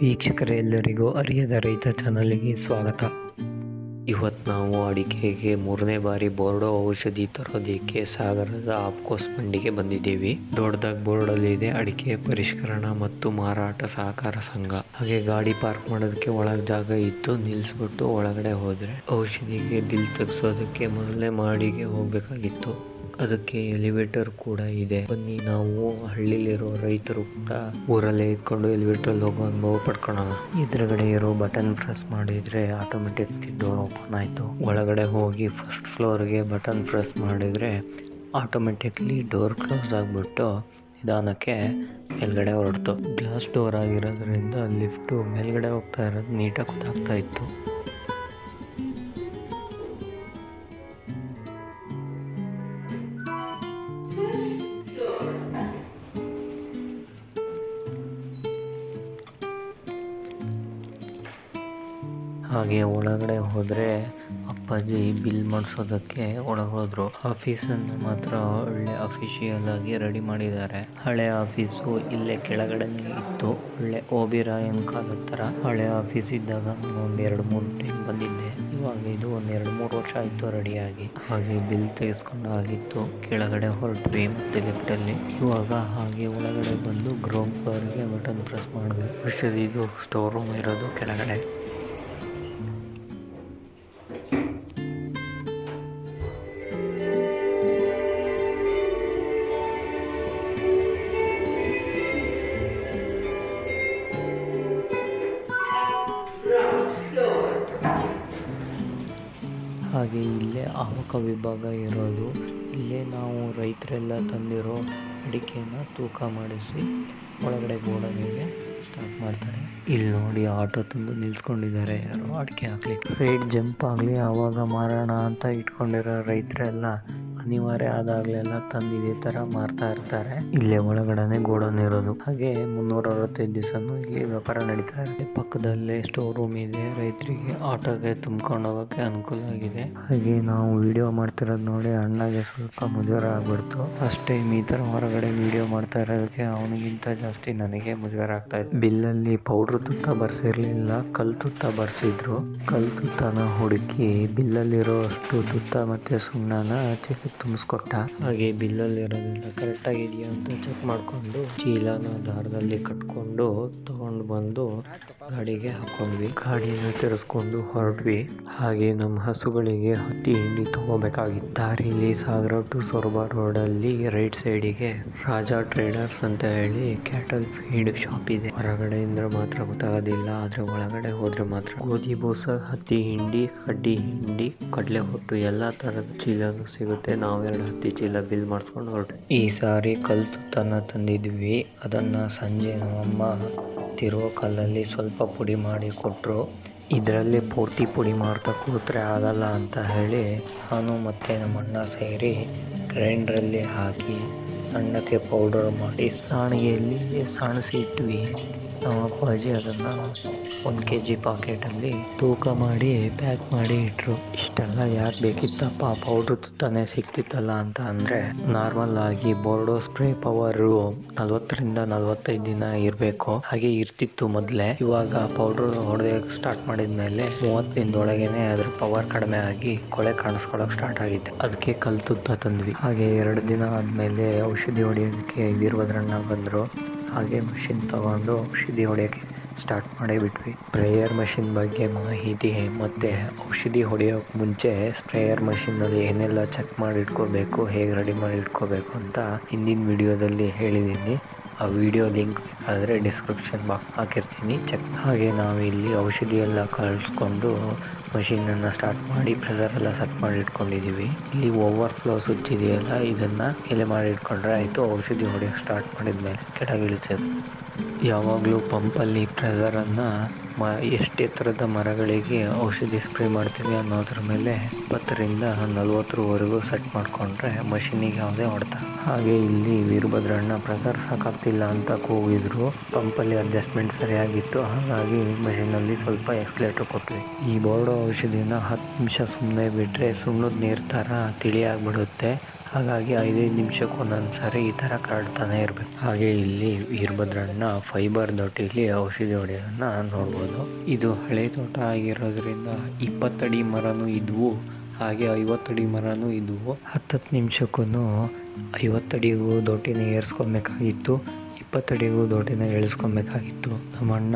ವೀಕ್ಷಕರೇ, ಎಲ್ಲರಿಗೂ ಅರಿಯದ ರೈತ ಚಾನಲ್ಗೆ ಸ್ವಾಗತ. ಇವತ್ತು ನಾವು ಅಡಿಕೆಗೆ ಮೂರನೇ ಬಾರಿ ಬೋರ್ಡೋ ಔಷಧಿ ತರೋದಕ್ಕೆ ಸಾಗರದ ಆಪ್ಕೋಸ್ ಮಂಡಿಗೆ ಬಂದಿದ್ದೀವಿ. ದೊಡ್ಡದಾಗಿ ಬೋರ್ಡಲ್ಲಿ ಇದೆ ಅಡಿಕೆ ಪರಿಷ್ಕರಣಾ ಮತ್ತು ಮಾರಾಟ ಸಹಕಾರ ಸಂಘ. ಹಾಗೆ ಗಾಡಿ ಪಾರ್ಕ್ ಮಾಡೋದಕ್ಕೆ ಒಳಗೆ ಜಾಗ ಇತ್ತು ನಿಲ್ಲಿಸ್ಬಿಟ್ಟು ಒಳಗಡೆ ಹೋದ್ರೆ ಔಷಧಿಗೆ ಬಿಲ್ ತೆಗ್ಸೋದಕ್ಕೆ ಮೊದಲನೇ ಮಾಡಿಗೆ ಹೋಗ್ಬೇಕಾಗಿತ್ತು. ಅದಕ್ಕೆ ಎಲಿವೇಟರ್ ಕೂಡ ಇದೆ. ಬನ್ನಿ, ನಾವು ಹಳ್ಳಿಲಿರೋ ರೈತರು ಕೂಡ ಊರಲ್ಲೇ ಇದ್ಕೊಂಡು ಎಲಿವೇಟರ್ ಹೋಗೋ ಅನುಭವ ಪಡ್ಕೊಳ್ಳೋಣ. ಎದುರುಗಡೆ ಇರೋ ಬಟನ್ ಪ್ರೆಸ್ ಮಾಡಿದ್ರೆ ಆಟೋಮೆಟಿಕ್ ಡೋರ್ ಓಪನ್ ಆಯ್ತು. ಒಳಗಡೆ ಹೋಗಿ ಫಸ್ಟ್ ಫ್ಲೋರ್ಗೆ ಬಟನ್ ಪ್ರೆಸ್ ಮಾಡಿದ್ರೆ ಆಟೋಮೆಟಿಕ್ಲಿ ಡೋರ್ ಕ್ಲೋಸ್ ಆಗಿಬಿಟ್ಟು ನಿಧಾನಕ್ಕೆ ಮೇಲ್ಗಡೆ ಹೊರಡ್ತು. ಗ್ಲಾಸ್ ಡೋರ್ ಆಗಿರೋದ್ರಿಂದ ಲಿಫ್ಟು ಮೇಲ್ಗಡೆ ಹೋಗ್ತಾ ಇರೋದು ನೀಟಾಗಿ ಗೊತ್ತಾಗ್ತಾ ಇತ್ತು. ಹಾಗೆ ಒಳಗಡೆ ಹೋದರೆ ಅಪ್ಪಾಜಿ ಬಿಲ್ ಮಾಡಿಸೋದಕ್ಕೆ ಒಳಗೆ ಹೋದ್ರು ಆಫೀಸನ್ನು ಮಾತ್ರ ಒಳ್ಳೆ ಅಫಿಷಿಯಲ್ ಆಗಿ ರೆಡಿ ಮಾಡಿದ್ದಾರೆ. ಹಳೆ ಆಫೀಸು ಇಲ್ಲೇ ಕೆಳಗಡೆನೇ ಇತ್ತು. ಒಳ್ಳೆ ಓಬಿರಾಯನ್ ಕಾಲದ ಥರ ಹಳೆ ಆಫೀಸ್ ಇದ್ದಾಗ ಒಂದು ಎರಡು ಮೂರು ಟೈಮ್ ಬಂದಿದ್ದೆ. ಇವಾಗ ಇದು ಒಂದು ಎರಡು ಮೂರು ವರ್ಷ ಆಯಿತು ರೆಡಿಯಾಗಿ ಹಾಗೆ ಬಿಲ್ ತೆಗೆಸ್ಕೊಂಡು ಆಗಿತ್ತು ಕೆಳಗಡೆ ಹೊರಟ್ವಿ ಮತ್ತೆ ಲಿಫ್ಟಲ್ಲಿ ಇವಾಗ ಹಾಗೆ ಒಳಗಡೆ ಬಂದು ಗ್ರೌಂಡ್ ಫ್ಲೋರ್ಗೆ ಬಟನ್ ಪ್ರೆಸ್ ಮಾಡಿದ್ವಿ ಇದು ಸ್ಟೋರ್ ರೂಮ್ ಇರೋದು ಕೆಳಗಡೆ. ಹಾಗೆ ಇಲ್ಲೇ ಆಮಕ ವಿಭಾಗ ಇರೋದು. ಇಲ್ಲೇ ನಾವು ರೈತರೆಲ್ಲ ತಂದಿರೋ ಅಡಿಕೆಯನ್ನು ತೂಕ ಮಾಡಿಸಿ ಒಳಗಡೆ ಗೋಡನಿಗೆ ಸ್ಟಾರ್ಟ್ ಮಾಡ್ತಾರೆ. ಇಲ್ಲಿ ನೋಡಿ ಆಟೋ ತಂದು ನಿಲ್ಸ್ಕೊಂಡಿದ್ದಾರೆ ಯಾರು. ಅಡಿಕೆ ಹಾಕ್ಲಿಕ್ಕೆ. ರೇಟ್ ಜಂಪ್ ಆಗಲಿ, ಆವಾಗ ಮಾರೋಣ ಅಂತ ಇಟ್ಕೊಂಡಿರೋ ರೈತರೆಲ್ಲ ಅನಿವಾರ್ಯ ಆದಾಗಲೆಲ್ಲ ತಂದು ಇದೇ ತರ ಮಾರ್ತಾ ಇರ್ತಾರೆ. ಇಲ್ಲೇ ಒಳಗಡೆನೆ ಗೋಡನ್ ಇರೋದು. ಹಾಗೆ ಮುನ್ನೂರ ಅರವತ್ತೈದು ದಿವಸನೂ ಇಲ್ಲಿ ವ್ಯಾಪಾರ ನಡೀತಾ ಇದೆ. ಪಕ್ಕದಲ್ಲೇ ಸ್ಟೋರ್ ರೂಮ್ ಇದೆ. ರೈತರಿಗೆ ಆಟೋಗೆ ತುಂಬ್ಕೊಂಡು ಹೋಗೋಕೆ ಅನುಕೂಲ ಆಗಿದೆ. ಹಾಗೆ ನಾವು ವಿಡಿಯೋ ಮಾಡ್ತಿರೋದು ನೋಡಿ ಅಣ್ಣಗೆ ಸ್ವಲ್ಪ ಮುಜುಗರ ಆಗ್ಬಿಡ್ತು. ಫಸ್ಟ್ ಟೈಮ್ ಈ ತರ ಹೊರಗಡೆ ವಿಡಿಯೋ ಮಾಡ್ತಾ ಇರೋದಕ್ಕೆ ಅವನಿಗಿಂತ ಜಾಸ್ತಿ ನನಗೆ ಮುಜುಗರ ಆಗ್ತಾ ಇತ್ತು. ಬಿಲ್ಲಲ್ಲಿ ಪೌಡ್ರ್ ತುತ್ತ ಬರ್ಸಿರ್ಲಿಲ್ಲ. ಕಲ್ ತುತ್ತ ಬರ್ಸಿದ್ರು. ಕಲ್ ತುತ್ತನ ಹುಡುಕಿ ಬಿಲ್ಲಲ್ಲಿರೋ ಅಷ್ಟು ತುತ್ತ ಮತ್ತೆ ಸುಣ್ಣನ ಚೆಕ್ ತುಂಬಿಸ್ಕೊಟ್ಟ. ಹಾಗೆ ಬಿಲ್ಲಲ್ಲಿರೋದೆಲ್ಲ ಕರೆಕ್ಟ್ ಆಗಿದೆಯಾ ಅಂತ ಚೆಕ್ ಮಾಡ್ಕೊಂಡು ಚೀಲನ ದಾರದಲ್ಲಿ ಕಟ್ಕೊಂಡು ತಗೊಂಡು ಬಂದು ಗಾಡಿಗೆ ಹಾಕೊಂಡ್ವಿ. ಗಾಡಿನ ತಿರ್ಸ್ಕೊಂಡು ಹೊರಟ್ವಿ. ಹಾಗೆ ನಮ್ಮ ಹಸುಗಳಿಗೆ ಹತ್ತಿ ಹಿಂಡಿ ತಗೋಬೇಕಾಗಿತ್ತು. ದಾರಿಲಿ ಸಾಗರ ಟು ಸೊರಬ ರೋಡಲ್ಲಿ ರೈಟ್ ಸೈಡಿಗೆ ರಾಜಾ ಟ್ರೇಡರ್ಸ್ ಅಂತ ಹೇಳಿ ಕ್ಯಾಟಲ್ ಫೀಡ್ ಶಾಪ್ ಇದೆ. ಹೊರಗಡೆಯಿಂದ ಮಾತ್ರ ಗೊತ್ತಾಗೋದಿಲ್ಲ, ಆದ್ರೆ ಒಳಗಡೆ ಹೋದ್ರೆ ಮಾತ್ರ. ಗೋಧಿ, ಬೋಸ, ಹತ್ತಿ ಹಿಂಡಿ, ಕಡ್ಡಿ ಹಿಂಡಿ, ಕಡಲೆ ಹೊಟ್ಟು, ಎಲ್ಲಾ ತರದ ಚೀಲನೂ ಸಿಗುತ್ತೆ. ನಾವೆರಡು ಹತ್ತಿ ಚೀಲ ಬಿಲ್ ಮಾಡಿಸ್ಕೊಂಡು ಹೊರಟು ಈ ಸಾರಿ ಕಲ್ತು ತನ್ನ ತಂದಿದ್ವಿ. ಅದನ್ನು ಸಂಜೆ ನಮ್ಮಮ್ಮ ತಿರುವ ಕಲ್ಲಲ್ಲಿ ಸ್ವಲ್ಪ ಪುಡಿ ಮಾಡಿ ಕೊಟ್ಟರು ಇದರಲ್ಲಿ ಪೂರ್ತಿ ಪುಡಿ ಮಾಡ್ತಾ ಕೂತ್ರೆ ಆಗಲ್ಲ ಅಂತ ಹೇಳಿ ನಾನು ಮತ್ತು ನಮ್ಮ ಅಣ್ಣ ಸೇರಿ ಗ್ರೈಂಡ್ರಲ್ಲಿ ಹಾಕಿ ಸಣ್ಣಕ್ಕೆ ಪೌಡರ್ ಮಾಡಿ ಸಾಣಿಗೆಯಲ್ಲಿ ಸಾಣಿಸಿ ಇಟ್ವಿ. ನಮ್ಮ ಅಪ್ಪಾಜಿ ಅದನ್ನು ಒಂದು ಕೆ ಜಿ ಪಾಕೆಟಲ್ಲಿ ತೂಕ ಮಾಡಿ ಪ್ಯಾಕ್ ಮಾಡಿ ಇಟ್ಟರು ಇಷ್ಟೆಲ್ಲ ಯಾಕೆ ಬೇಕಿತ್ತಪ್ಪ? ಪೌಡ್ರ್ ತುತ್ತಾನೆ ಸಿಕ್ತಿತ್ತಲ್ಲ ಅಂತ ಅಂದರೆ ನಾರ್ಮಲ್ ಆಗಿ ಬೋರ್ಡೋ ಸ್ಪ್ರೇ ಪವರು ನಲ್ವತ್ತರಿಂದ ನಲ್ವತ್ತೈದು ದಿನ ಇರಬೇಕು. ಹಾಗೆ ಇರ್ತಿತ್ತು ಮೊದಲೇ. ಇವಾಗ ಪೌಡ್ರ್ ಹೊಡೆಯೋಕೆ ಸ್ಟಾರ್ಟ್ ಮಾಡಿದ್ಮೇಲೆ ಮೂವತ್ತು ದಿನದೊಳಗೇನೆ ಅದ್ರ ಪವರ್ ಕಡಿಮೆ ಆಗಿ ಕೊಳೆ ಕಾಣಿಸ್ಕೊಳಕ್ ಸ್ಟಾರ್ಟ್ ಆಗಿದೆ. ಅದಕ್ಕೆ ಕಲ್ತುತ್ತ ತಂದ್ವಿ. ಹಾಗೆ ಎರಡು ದಿನ ಆದಮೇಲೆ ಔಷಧಿ ಹೊಡೆಯೋದಕ್ಕೆ ವೀರಭದ್ರಣ್ಣ ಬಂದರು. ಹಾಗೆ ಮಷಿನ್ ತಗೊಂಡು ಔಷಧಿ ಹೊಡೆಯೋಕ್ಕೆ ಸ್ಟಾರ್ಟ್ ಮಾಡೇ ಬಿಟ್ವಿ ಸ್ಪ್ರೇಯರ್ ಮಷಿನ್ ಬಗ್ಗೆ ಮಾಹಿತಿ, ಮತ್ತು ಔಷಧಿ ಹೊಡೆಯೋಕೆ ಮುಂಚೆ ಸ್ಪ್ರೇಯರ್ ಮಷಿನಲ್ಲಿ ಏನೆಲ್ಲ ಚೆಕ್ ಮಾಡಿ ಇಟ್ಕೋಬೇಕು ಹೇಗೆ ರೆಡಿ ಮಾಡಿ ಇಟ್ಕೋಬೇಕು ಅಂತ ಹಿಂದಿನ ವಿಡಿಯೋದಲ್ಲಿ ಹೇಳಿದ್ದೀನಿ ಆ ವಿಡಿಯೋ ಲಿಂಕ್ ಬೇಕಾದರೆ ಡಿಸ್ಕ್ರಿಪ್ಷನ್ ಬಾಕ್ಸ್ ಹಾಕಿರ್ತೀನಿ. ಚೆಕ್ ಹಾಗೆ ನಾವು ಇಲ್ಲಿ ಔಷಧಿ ಎಲ್ಲ ಕಳಿಸ್ಕೊಂಡು ಮಷೀನನ್ನು ಸ್ಟಾರ್ಟ್ ಮಾಡಿ ಪ್ರೆಸರ್ ಎಲ್ಲ ಸೆಟ್ ಮಾಡಿ ಇಟ್ಕೊಂಡಿದ್ದೀವಿ ಇಲ್ಲಿ ಓವರ್ ಫ್ಲೋ ಸ್ವಿಚ್ ಇದೆಯಲ್ಲ, ಇದನ್ನು ಎಲೆ ಮಾಡಿ ಇಟ್ಕೊಂಡ್ರೆ ಆಯಿತು, ಔಷಧಿ ಹೊಡೆಯೋಕೆ ಸ್ಟಾರ್ಟ್ ಮಾಡಿದ್ಮೇಲೆ ಕೆಳಗಿಳಿತದೆ ಯಾವಾಗಲೂ ಪಂಪಲ್ಲಿ ಪ್ರೆಸರನ್ನು ಮ, ಎಷ್ಟು ಮರಗಳಿಗೆ ಔಷಧಿ ಸ್ಪ್ರೇ ಮಾಡ್ತೀವಿ ಅನ್ನೋದ್ರ ಮೇಲೆ ಇಪ್ಪತ್ತರಿಂದ ನಲ್ವತ್ತರವರೆಗೂ ಸೆಟ್ ಮಾಡಿಕೊಂಡ್ರೆ ಮಷೀನಿಗೆ ಯಾವುದೇ ಹೊಡೆತ. ಹಾಗೆ ಇಲ್ಲಿ ವೀರಭದ್ರಣ್ಣ ಪ್ರೆಸರ್ ಸಾಕಾಗ್ತಿಲ್ಲ ಅಂತ ಕೂಗಿದ್ರು. ಪಂಪಲ್ಲಿ ಅಡ್ಜಸ್ಟ್ಮೆಂಟ್ ಸರಿಯಾಗಿತ್ತು. ಹಾಗಾಗಿ ಮಷಿನಲ್ಲಿ ಸ್ವಲ್ಪ ಎಕ್ಸ್ಲೇಟರ್ ಕೊಟ್ವಿ. ಈ ಬೋರ್ಡೋ ಔಷಧಿನ ಹತ್ತು ನಿಮಿಷ ಸುಮ್ಮನೆ ಬಿಟ್ಟರೆ ಸುಣ್ಣದ ನೀರು ಥರ ತಿಳಿಯಾಗ್ಬಿಡುತ್ತೆ ಹಾಗಾಗಿ ಐದೈದು ನಿಮಿಷಕ್ಕೆ ಒಂದೊಂದು ಸಾರಿ ಈ ಥರ ಕರಡ್ತಾನೆ ಇರಬೇಕು. ಹಾಗೆ ಇಲ್ಲಿ ವೀರಭದ್ರಣ್ಣ ಫೈಬರ್ ದೊಟ್ಟಿಲಿ ಔಷಧಿ ಹೊಡೆಯೋದನ್ನು ನೋಡ್ಬೋದು. ಇದು ಹಳೆ ತೋಟ ಆಗಿರೋದ್ರಿಂದ ಇಪ್ಪತ್ತಡಿ ಮರನೂ ಇದ್ವು. ಹಾಗೆ ಐವತ್ತಡಿ ಮರನೂ ಇದ್ವು. ಹತ್ತತ್ತು ನಿಮಿಷಕ್ಕೂ ಐವತ್ತಡಿಗೂ ದೊಡ್ಡಿನ ಏರ್ಸ್ಕೊಬೇಕಾಗಿತ್ತು ಇಪ್ಪತ್ತಡಿಗೂ ದೊಡ್ಡಿನ ಇಳಿಸ್ಕೊಬೇಕಾಗಿತ್ತು ನಮ್ಮ ಅಣ್ಣ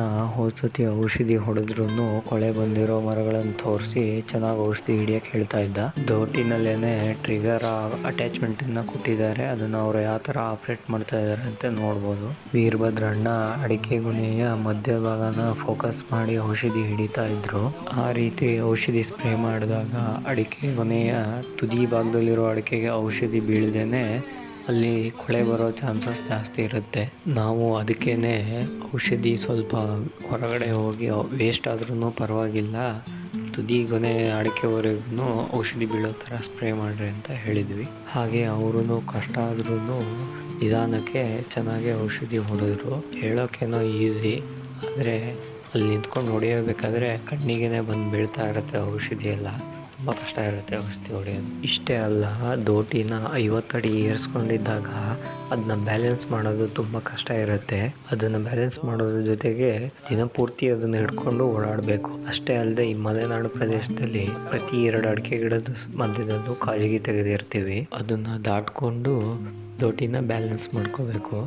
ಸತಿ ಔಷಧಿ ಹೊಡೆದ್ರೂ ಕೊಳೆ ಬಂದಿರೋ ಮರಗಳನ್ನು ತೋರಿಸಿ ಚೆನ್ನಾಗಿ ಔಷಧಿ ಹಿಡಿಯಕ್ಕೆ ಹೇಳ್ತಾ ಇದ್ದ. ದೋಟಿನಲ್ಲೇನೆ ಟ್ರಿಗರ್ ಅಟ್ಯಾಚ್ಮೆಂಟ್ ಇಂದ ಕೊಟ್ಟಿದ್ದಾರೆ. ಅದನ್ನ ಅವ್ರು ಯಾವ ತರ ಆಪರೇಟ್ ಮಾಡ್ತಾ ಇದ್ದಾರೆ ಅಂತ ನೋಡ್ಬೋದು. ವೀರಭದ್ರಣ್ಣ ಅಡಿಕೆ ಗುಣೆಯ ಮಧ್ಯಭಾಗನ ಫೋಕಸ್ ಮಾಡಿ ಔಷಧಿ ಹಿಡಿತಾ ಇದ್ರು. ಆ ರೀತಿ ಔಷಧಿ ಸ್ಪ್ರೇ ಮಾಡಿದಾಗ ಅಡಿಕೆ ಗೊನೆಯ ತುದಿ ಭಾಗದಲ್ಲಿರೋ ಅಡಿಕೆಗೆ ಔಷಧಿ ಬೀಳ್ದೇನೆ ಅಲ್ಲಿ ಕೊಳೆ ಬರೋ ಚಾನ್ಸಸ್ ಜಾಸ್ತಿ ಇರುತ್ತೆ. ನಾವು ಅದಕ್ಕೇನೆ ಔಷಧಿ ಸ್ವಲ್ಪ ಹೊರಗಡೆ ಹೋಗಿ ವೇಸ್ಟ್ ಆದ್ರೂ ಪರವಾಗಿಲ್ಲ. ತುದಿ ಕೊನೆ ಅಡಿಕೆವರೆಗೂ ಔಷಧಿ ಬೀಳೋ ಥರ ಸ್ಪ್ರೇ ಮಾಡಿರಿ ಅಂತ ಹೇಳಿದ್ವಿ. ಹಾಗೆ ಅವರು ಕಷ್ಟ ಆದ್ರೂ ನಿಧಾನಕ್ಕೆ ಚೆನ್ನಾಗಿ ಔಷಧಿ ಹೊಡೆದ್ರು. ಹೇಳೋಕ್ಕೇನೋ ಈಸಿ ಆದರೆ ಅಲ್ಲಿ ನಿಂತ್ಕೊಂಡು ಹೊಡೆಯಬೇಕಾದ್ರೆ ಕಣ್ಣಿಗೆ ಬಂದು ಬೀಳ್ತಾ ಇರುತ್ತೆ ಔಷಧಿ ಎಲ್ಲ. ತುಂಬ ಕಷ್ಟ ಇರುತ್ತೆ ಔಷಧಿ ಹೊಡೆಯೋದು ಇಷ್ಟೇ ಅಲ್ಲ, ದೋಟಿನ ಐವತ್ತಡಿ ಏರಿಸ್ಕೊಂಡಿದ್ದಾಗ ಅದನ್ನ ಬ್ಯಾಲೆನ್ಸ್ ಮಾಡೋದು ತುಂಬ ಕಷ್ಟ ಇರುತ್ತೆ. ಅದನ್ನು ಬ್ಯಾಲೆನ್ಸ್ ಮಾಡೋದ್ರ ಜೊತೆಗೆ ದಿನಪೂರ್ತಿ ಅದನ್ನು ಹಿಡ್ಕೊಂಡು ಓಡಾಡಬೇಕು. ಅಷ್ಟೇ ಅಲ್ಲದೆ ಈ ಮಲೆನಾಡು ಪ್ರದೇಶದಲ್ಲಿ ಪ್ರತಿ ಎರಡು ಅಡಿಕೆ ಗಿಡದ ಮಧ್ಯದಲ್ಲೂ ಕಾಜಿಗೆ ತೆಗೆದಿರ್ತೀವಿ. ಅದನ್ನ ದಾಟ್ಕೊಂಡು ದೋಟಿನ ಬ್ಯಾಲೆನ್ಸ್ ಮಾಡ್ಕೋಬೇಕು.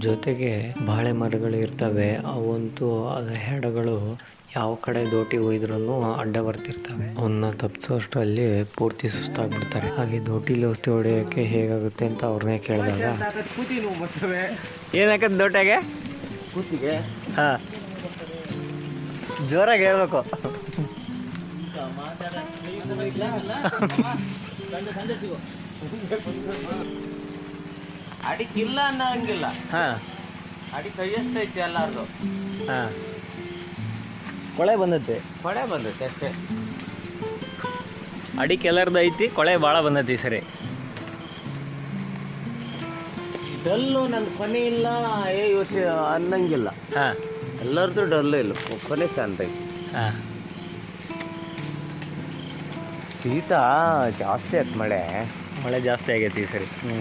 ಜೊತೆಗೆ ಬಾಳೆ ಮರಗಳು ಇರ್ತವೆ ಅವಂತೂ ಅದ ಹೆಡಗಳು ಯಾವ ಕಡೆ ದೋಟಿ ಒಯ್ದ್ರೂ ಅಡ್ಡ ಬರ್ತಿರ್ತವೆ. ಅವನ್ನ ತಪ್ಪಿಸೋಷ್ಟರಲ್ಲಿ ಪೂರ್ತಿ ಸುಸ್ತಾಗ್ಬಿಡ್ತಾರೆ. ಹಾಗೆ ದೋಟಿಲಿ ಔಷಧಿ ಹೊಡೆಯೋಕೆ ಹೇಗಾಗುತ್ತೆ ಅಂತ ಅವ್ರನ್ನೇ ಕೇಳಿದಾಗ ಏನಾಗುತ್ತೆ ದೋಟೆಗೆ? ಹಾ. ಜೋರಾಗಿ ಹೇಳ್ಬೇಕು. ಅಡಿಕಿಲ್ಲ ಅನ್ನಂಗಿಲ್ಲ. ಹಾ. ಅಡಿ ಕೈಯಷ್ಟೈತಿ ಎಲ್ಲಾರ್ದು. ಹಾ. ಕೊಳೆ ಬಂದತ್ತೆ ಕೊಳೆ ಬಂದೈತೆ ಅಷ್ಟೇ. ಅಡಿಕೆ ಎಲ್ಲರದ್ದು ಐತಿ ಕೊಳೆ ಭಾಳ ಬಂದತಿ ಸರಿ. ಡಲ್ಲು ನನ್ನ ಕೊನೆ ಇಲ್ಲ ಏ ಯೋಚನೆ ಅನ್ನಂಗಿಲ್ಲ. ಹಾಂ. ಎಲ್ಲರದ್ದು ಡಲ್ಲು ಇಲ್ಲ ಕೊನೆ ಚಂದ ಐತಿ. ಹಾಂ. ಶೀತ ಜಾಸ್ತಿ ಆಯ್ತು ಮಳೆ. ಮಳೆ ಜಾಸ್ತಿ ಆಗೈತಿ ಈ ಸರಿ. ಹ್ಞೂ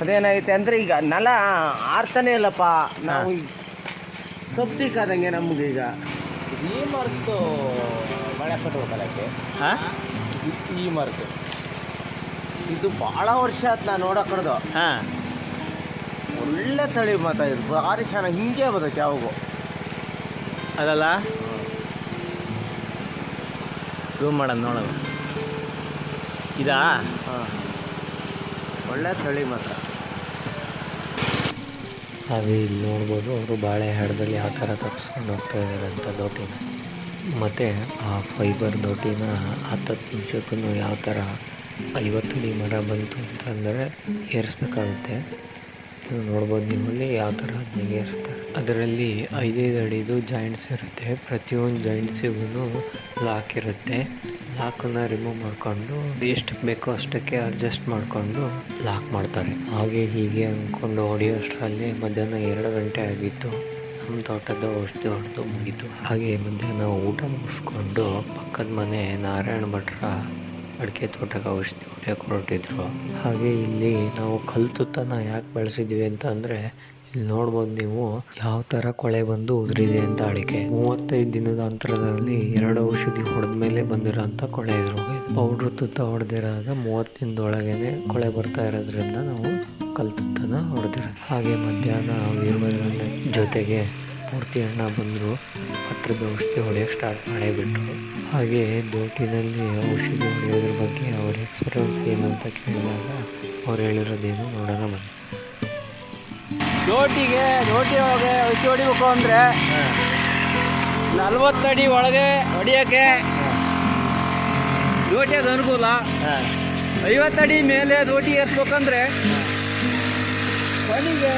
ಅದೇನಾಗೈತೆ ಅಂದರೆ ಈಗ ನೆಲ ಆರ್ತಾನೆ ಇಲ್ಲಪ್ಪ. ನಾವು ಈಗ ಸಬ್ಸಿಕ್ಕಾದಂಗೆ ನಮ್ಗೆ ಈಗ ಈ ಮರ್ತು ಮಳೆ ಕಟ್ಬೇಕಲ್ಲಕ್ಕೆ ಹಾ? ಈ ಮರ್ತು. ಇದು ಭಾಳ ವರ್ಷ ಆಯ್ತು ನಾನು ಹಾ. ಒಳ್ಳೆ ತಳಿ ಮಾತಾ ಇದು. ಭಾರಿ ಚೆನ್ನಾಗಿ ಹಿಂಗೆ ಬರ್ತೈತೆ ಯಾವಾಗೂ. ಅದಲ್ಲ? ಝೂಮ್ ಮಾಡೋದು ನೋಡೋದು ಇದಾ? ಹಾಂ. ಒಳ್ಳೆ ತಳಿ ಮಾತ್ರ. ಹಾಗೆ ಇಲ್ಲಿ ನೋಡ್ಬೋದು ಅವರು ಬಾಳೆ ಹಾಡದಲ್ಲಿ ಯಾವ ಥರ ತಪ್ಪಿಸ್ಕೊಂಡು ಹೋಗ್ತಾ ಇದ್ದಾರೆ ಅಂತ ದೋಟಿನ. ಮತ್ತು ಆ ಫೈಬರ್ ದೋಟಿನ ಹತ್ತತ್ತು ನಿಮಿಷಕ್ಕೂ ಯಾವ ಥರ ಐವತ್ತು ಅಡಿ ಮರ ಬಂತು ಅಂತಂದರೆ ಏರಿಸ್ಬೇಕಾಗುತ್ತೆ. ನೀವು ನೋಡ್ಬೋದು ನಿಮ್ಮಲ್ಲಿ ಯಾವ ಥರ ಅದನ್ನ ಏರಿಸ್ತಾರೆ. ಅದರಲ್ಲಿ ಐದೈದು ಅಡಿದು ಜಾಯಿಂಟ್ಸ್ ಇರುತ್ತೆ. ಪ್ರತಿಯೊಂದು ಜಾಯಿಂಟ್ಸಿಗೂ ಲಾಕ್ ಇರುತ್ತೆ. ಲಾಕನ್ನು ರಿಮೂವ್ ಮಾಡಿಕೊಂಡು, ಎಷ್ಟು ಬೇಕೋ ಅಷ್ಟಕ್ಕೆ ಅಡ್ಜಸ್ಟ್ ಮಾಡಿಕೊಂಡು ಲಾಕ್ ಮಾಡ್ತಾರೆ. ಹಾಗೆ ಹೀಗೆ ಅಂದ್ಕೊಂಡು ಹೊಡೆಯೋಷ್ಟರಲ್ಲಿ ಮಧ್ಯಾಹ್ನ ಎರಡು ಗಂಟೆ ಆಗಿತ್ತು. ನಮ್ಮ ತೋಟದ ಔಷಧಿ ಹೊಡೆದು ಮುಗೀತು. ಹಾಗೆ ಮಧ್ಯಾಹ್ನ ಊಟ ಮುಗಿಸ್ಕೊಂಡು ಪಕ್ಕದ ಮನೆ ನಾರಾಯಣ ಭಟ್ರ ಅಡಿಕೆ ತೋಟಕ್ಕೆ ಔಷಧಿ ಹೊಡೆಯೋಕೆ ಹೊರಟಿದ್ರು. ಹಾಗೆ ಇಲ್ಲಿ ನಾವು ಕಲ್ಲು ತುತ್ತನ ಯಾಕೆ ಬೆಳೆಸಿದ್ವಿ ಅಂತ ಅಂದರೆ ಇಲ್ಲಿ ನೋಡ್ಬೋದು ನೀವು ಯಾವ ತರ ಕೊಳೆ ಬಂದು ಉದುರಿದೆ ಅಂತ ಅಡಿಕೆ. ಮೂವತ್ತೈದು ದಿನದ ಅಂತರದಲ್ಲಿ ಎರಡು ಔಷಧಿ ಹೊಡೆದ ಮೇಲೆ ಬಂದಿರೋಂಥ ಕೊಳೆ ಇದ್ರೋಗ ಪೌಡ್ರ್ ತುತ್ತ ಹೊಡೆದಿರಾಗ ಮೂವತ್ತು ಕೊಳೆ ಬರ್ತಾ ಇರೋದ್ರಿಂದ ನಾವು ಕಲ್ ತುತ್ತನ ಹೊಡೆದಿರೋದು. ಹಾಗೆ ಮಧ್ಯಾಹ್ನ ವೀರಭದ್ರಣ್ಣ ಜೊತೆಗೆ ಪೂರ್ತಿ ಅಣ್ಣ ಬಂದರು. ಪತ್ರದ ಔಷಧಿ ಹೊಡೆಯೋಕೆ ಸ್ಟಾರ್ಟ್ ಮಾಡೇ ಬಿಟ್ಟರು ಹಾಗೆ ದೋಟಿನಲ್ಲಿ ಔಷಧಿ ಹೊಡೆಯೋದ್ರ ಬಗ್ಗೆ ಅವ್ರ ಎಕ್ಸ್ಪೀರಿಯನ್ಸ್ ಏನು ಅಂತ ಕೇಳಿದಾಗ ಅವ್ರು ಹೇಳಿರೋದೇನು ನೋಡೋಣ ಬನ್ನಿ. ದೋಟಿಗೆ ಜೋಟಿ ಒಳಗೆ ಔಷಧಿ ಹೊಡಿಬೇಕು ಅಂದರೆ ನಲ್ವತ್ತಡಿ ಒಳಗೆ ಹೊಡಿಯೋಕ್ಕೆ ಜೋಟಿ ಅದು ಅನುಕೂಲ. ಐವತ್ತಡಿ ಮೇಲೆ ಜೋಟಿ ಎತ್ಬೇಕಂದ್ರೆ ಮನೆಗೆ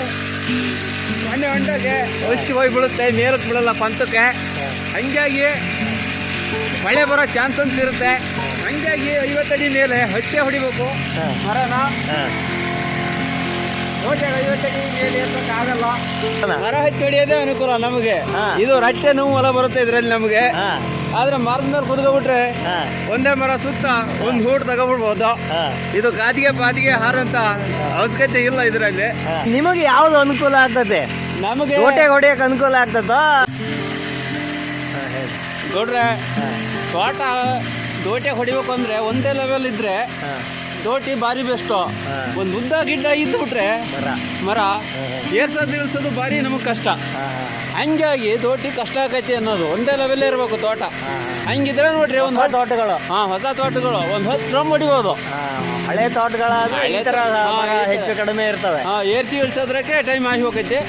ಮನೆ ಹೊಂಡಗೆ ಔಷಧಿ ಹೋಗಿ ಬೀಳುತ್ತೆ, ಮೇಲಕ್ಕೆ ಬಿಡಲ್ಲ ಪಂತಕ್ಕೆ. ಹಂಗಾಗಿ ಮಳೆ ಬರೋ ಚಾನ್ಸಸ್ ಇರುತ್ತೆ. ಹಂಗಾಗಿ ಐವತ್ತಡಿ ಮೇಲೆ ಹಚ್ಚೆ ಹೊಡಿಬೇಕು. ಮರನ. ಮರ ಹಚ್ಚಿ ಹೊಡಿಯೋದೇ ಅನುಕೂಲ ನಮಗೆ. ಇದು ರಟ್ಟೆ ನೋವು ಹೊಲ ಬರುತ್ತೆ ಇದ್ರಲ್ಲಿ ನಮಗೆ. ಆದ್ರೆ ಮರದ ಮೇಲೆ ಕುತ್ಕೊಬಿಟ್ರೆ ಹಾ. ಒಂದೇ ಮರ ಸುತ್ತ ಒಂದು ಹೂಟ್ ತಗೊಬಿಡ್ಬೋದು ಇದು ಗಾದಿಗೆ ಪಾದಿಗೆ ಹಾರಂತ ಅವಶ್ಯಕತೆ ಇಲ್ಲ ಇದರಲ್ಲಿ. ನಿಮಗೆ ಯಾವ್ದು ಅನುಕೂಲ ಆಗ್ತದೆ? ನಮಗೆ ಹೊಟ್ಟೆ ಹೊಡಿಯಕ್ಕೆ ಅನುಕೂಲ ಆಗ್ತದ? ನೋಡ್ರೆ ತೋಟ ದೋಟೆ ಹೊಡಿಬೇಕು ಅಂದ್ರೆ ಒಂದೇ ಲೆವೆಲ್ ಇದ್ರೆ ದೋಟಿ ಭಾರಿ ಬೆಸ್ಟು. ಒಂದು ಉದ್ದ ಗಿಡ್ಡ ಇದ್ದು ಬಿಟ್ರೆ ಮರ. ಏರ್ಸೋದು ಇಳಿಸೋದು ಭಾರಿ ನಮಗೆ ಕಷ್ಟ. ಹಂಗಾಗಿ ದೋಟಿ ಕಷ್ಟ ಆಗೈತಿ ಅನ್ನೋದು ಒಂದೇ ಲೆವೆಲ್ ಇರಬೇಕು ತೋಟ. ಹಂಗಿದ್ರೆ ನೋಡ್ರಿ ಒಂದು ತೋಟಗಳು. ಹಾ ಹೊಸ ತೋಟಗಳು. ಒಂದು ಹತ್ತು ಡ್ರಮ್ ಹೊಡಿಬೋದು. ಹಳೆ ತೋಟಗಳ ಹೆಚ್ಚು ಕಡಿಮೆ ಇರ್ತವೆ. ಹಾ ಏರ್ಸಿ ಇಳಿಸೋದ್ರಕ್ಕೆ ಟೈಮ್ ಆಗಿ ಹೋಗೈತಿ.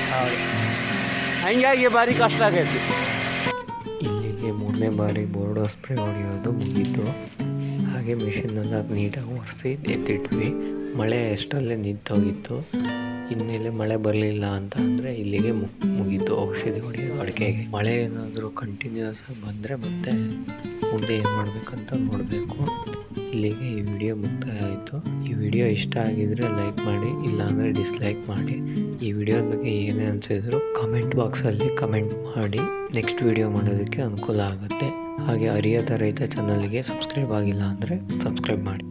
ಹಂಗಾಗಿ ಭಾರಿ ಕಷ್ಟ ಆಗೈತಿ ಇಲ್ಲಿಗೆ ಮೂರನೇ ಬಾರಿ ಬೋರ್ಡೋ ಸ್ಪ್ರೇ ಹೊಡೆಯೋದು ಮುಗೀತು. ಹಾಗೆ ಮಿಷಿನ್ನೆಲ್ಲ ನೀಟಾಗಿ ಒರೆಸಿ ಎತ್ತಿಟ್ವಿ. ಮಳೆ ಎಷ್ಟರಲ್ಲೇ ನಿಂತೋಗಿತ್ತು. ಇನ್ಮೇಲೆ ಮಳೆ ಬರಲಿಲ್ಲ ಅಂತ ಅಂದರೆ ಇಲ್ಲಿಗೆ ಮುಗ್ ಮುಗೀತು. ಔಷಧಿ ಹೊಡೆಯೋದು ಅಡಿಕೆಗೆ ಮಳೆ ಏನಾದರೂ ಕಂಟಿನ್ಯೂಸ್ ಆಗಿ ಬಂದರೆ ಮತ್ತೆ ಮುಂದೆ ಏನು ಮಾಡಬೇಕಂತ ನೋಡಬೇಕು. ಇಲ್ಲಿಗೆ ಈ ವಿಡಿಯೋ ಮುಕ್ತಾಯ ಆಯಿತು. ಈ ವಿಡಿಯೋ ಇಷ್ಟ ಆಗಿದ್ರೆ ಲೈಕ್ ಮಾಡಿ, ಇಲ್ಲಾಂದರೆ ಡಿಸ್ಲೈಕ್ ಮಾಡಿ. ಈ ವಿಡಿಯೋದ ಬಗ್ಗೆ ಏನೇ ಅನಿಸಿದ್ರು ಕಮೆಂಟ್ ಬಾಕ್ಸಲ್ಲಿ ಕಮೆಂಟ್ ಮಾಡಿ. ನೆಕ್ಸ್ಟ್ ವಿಡಿಯೋ ಮಾಡೋದಕ್ಕೆ ಅನುಕೂಲ ಆಗುತ್ತೆ. ಹಾಗೆ ಅರಿಯದ ರೈತ ಚಾನಲ್ಗೆ ಸಬ್ಸ್ಕ್ರೈಬ್ ಆಗಿಲ್ಲ ಅಂದರೆ ಸಬ್ಸ್ಕ್ರೈಬ್ ಮಾಡಿ.